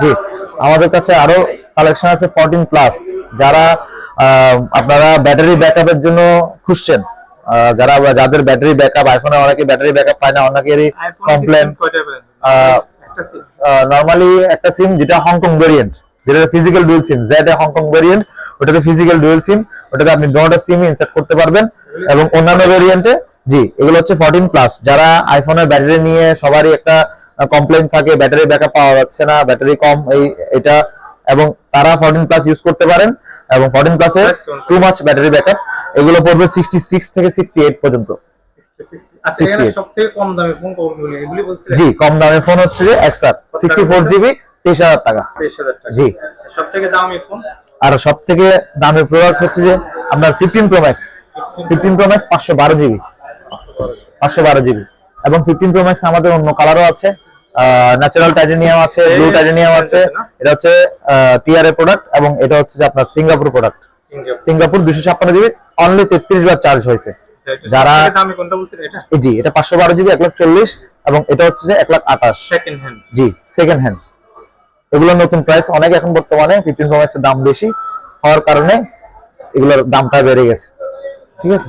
জি আমাদের কাছে আরও কালেকশন আছে 14 প্লাস যারা আপনারা ব্যাটারি ব্যাকআপের জন্য খুঁজছেন যারা যাদের ব্যাটারি ব্যাকআপ আইফোনে অনেকে ব্যাটারি ব্যাকআপ পায় না অনেকেরই কমপ্লেন একটা সিম নরমালি একটা সিম যেটা হংকং ভেরিয়েন্ট যেটা ফিজিক্যাল ডুয়েল সিম যেটা হংকং ভেরিয়েন্ট ওটাতে ফিজিক্যাল ডুয়েল সিম ওটাতে আপনি দুটো সিম ইনসার্ট করতে পারবেন। এবং অন্যান্য ভেরিয়েন্টে জি এগুলো হচ্ছে 14 প্লাস যারা আইফোনের ব্যাটারি নিয়ে সবারই একটা কমপ্লেন থাকে ব্যাটারি ব্যাকআপ পাওয়া যাচ্ছে না ব্যাটারি কম এই এটা এবং তারা 14 প্লাস ইউজ করতে পারেন এবং 14 প্লাসে টু মাচ ব্যাটারি ব্যাকআপ এগুলো পড়বে 66 থেকে 68 পর্যন্ত। আচ্ছা এখানে 68 সব থেকে কম এইট এগুলি বলছিলেন? জি কম দামে ফোন হচ্ছে যে এক্সআর 64 জিবি 23000 টাকা। তেইশ হাজার টাকা। জি। সব থেকে দামি ফোন আর সব থেকে দামের প্রোডাক্ট হচ্ছে যে আপনার fifteen pro max fifteen pro max পাঁচশো বারো জিবি পাঁচশো বারো জিবি এবং ফিফটিন প্রো ম্যাক্স আমাদের অন্য কালারও আছে। ন্যাচারাল টাইটেনিয়াম আছে ব্লু টাইটেনিয়াম আছে এটা হচ্ছে টিআরএ প্রোডাক্ট এবং এটা হচ্ছে যে আপনার সিঙ্গাপুর প্রোডাক্ট সিঙ্গাপুর দুশো ছাপ্পান্ন জিবি অনলি তেত্রিশ বার চার্জ হয়েছে। যারা- যারা জি এটা পাঁচশো বারো জিবি এক লাখ চল্লিশ এবং এটা হচ্ছে যে এক লাখ আঠাশ। সেকেন্ড হ্যান্ড জি সেকেন্ড হ্যান্ড এগুলোর নতুন প্রাইস অনেক এখন বর্তমানে ফিফটিন প্রো দাম বেশি হওয়ার কারণে এগুলোর দামটা বেড়ে গেছে। ঠিক আছে?